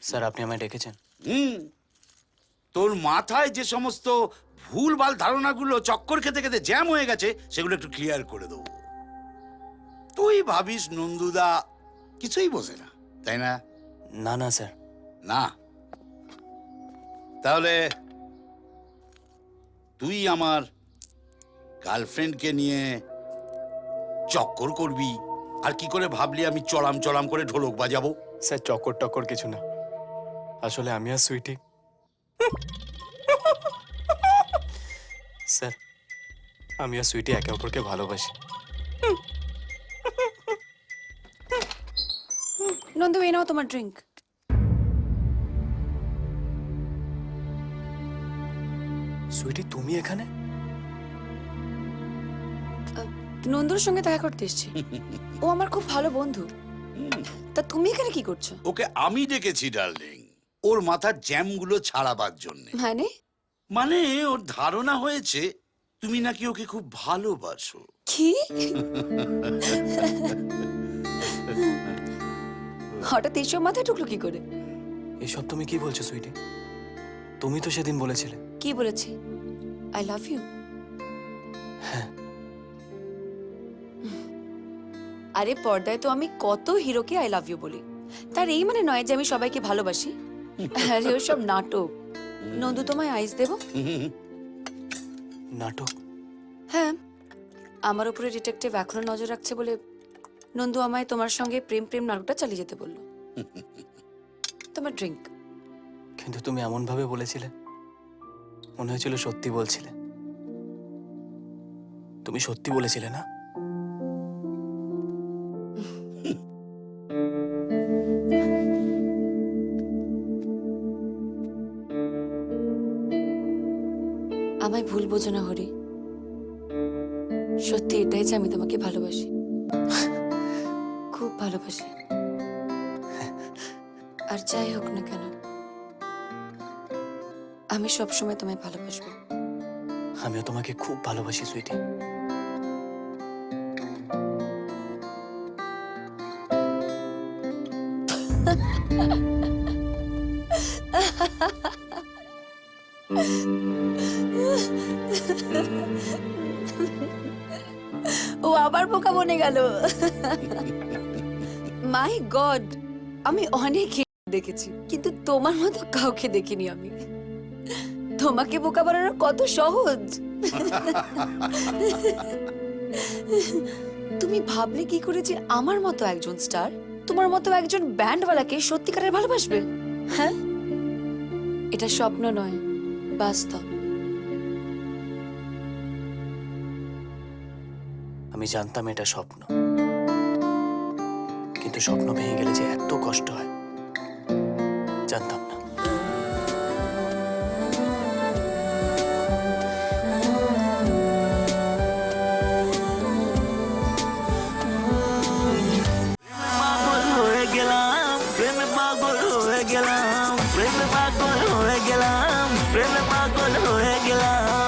Sir আপনি আমায় ডেকেছেন। হুম। তোর মাথায় যে সমস্ত ভুলভাল ধারণাগুলো চক্কর খেতে খেতে জ্যাম হয়ে গেছে সেগুলো একটু ক্লিয়ার করে দেবো। তুই ভাবিস নন্দুদা কিছুই বোঝে না তাই না? না না স্যার। না? তাহলে তুই আমার গার্লফ্রেন্ডকে নিয়ে চক্কর করবি আর কি করে ভাবলি আমি চড়াম চড়াম করে ঢোলক বাজাবো? স্যার চক্কর টক্কর কিছু না। আসলে আমি আর সুইটি। স্যার আমি আর সুইটি একে অপরকে ভালোবাসি। নন্দু এই নাও তোমার ড্রিঙ্ক সুইটি তুমি এখানে? নন্দুর সঙ্গে দেখা করতে এসেছি। ও আমার খুব ভালো বন্ধু। তা তুমি এখানে কি করছ? ওকে আমি ডেকেছি ডার্লিং। ওর মাথার জ্যামগুলো ছাড়াবার জন্য। মানে? মানে ওর ধারণা হয়েছে তুমি নাকি ওকে খুব ভালোবাসো। কি? হঠাৎ এইসব মাথায় ঢুকলো কি করে? এসব তুমি কি বলছো সুইটি? তুমি তো সেদিন বলেছিলে। কি বলেছি? আই লাভ ইউ আরে পর্দায় তো আমি কত হিরোকে আই লাভ ইউ বলি। তার এই মানে নয় যে আমি সবাইকে ভালোবাসি। আরে ওসব নাটক। নন্দু তোমায় আইস দেবো? নাটক? হ্যাঁ আমার উপরে ডিটেকটিভ এখনও নজর রাখছে বলে নন্দু আমায় তোমার সঙ্গে প্রেম প্রেম নাটকটা চালিয়ে যেতে বলল। তোমার ড্রিঙ্ক কিন্তু তুমি এমন ভাবে বলেছিলে মনে হয়েছিল সত্যি বলছিলে। তুমি সত্যি বলেছিলে না? আমায় ভুল বোঝো না হরি। সত্যি এটাই যে আমি তোমাকে ভালোবাসি। খুব ভালোবাসি। আর যাই হোক না কেন আমি সবসময় তোমায় ভালোবাসবো। আমিও তোমাকে খুব ভালোবাসি সুইটি। ও আবার বোকা বনে গেল। মাই গড, আমি অনেক দেখেছি, কিন্তু তোমার মতো কাউকে দেখিনি আমি। তোমাকে বোকা বানানো কত সহজ। তুমি ভাবলে কি করে যে আমার মতো একজন স্টার, তোমার মতো একজন ব্যান্ডওয়ালাকে সত্যিকারের ভালোবাসবে? হ্যাঁ? এটা স্বপ্ন নয়, বাস্তব। আমি জানতাম এটা স্বপ্ন। কিন্তু স্বপ্ন ভেঙে গেলে যে এত কষ্ট হয়, জানতাম না। গেলাম, প্রেমে পাগল হয়ে গেলাম পাগল হয়ে গেলাম।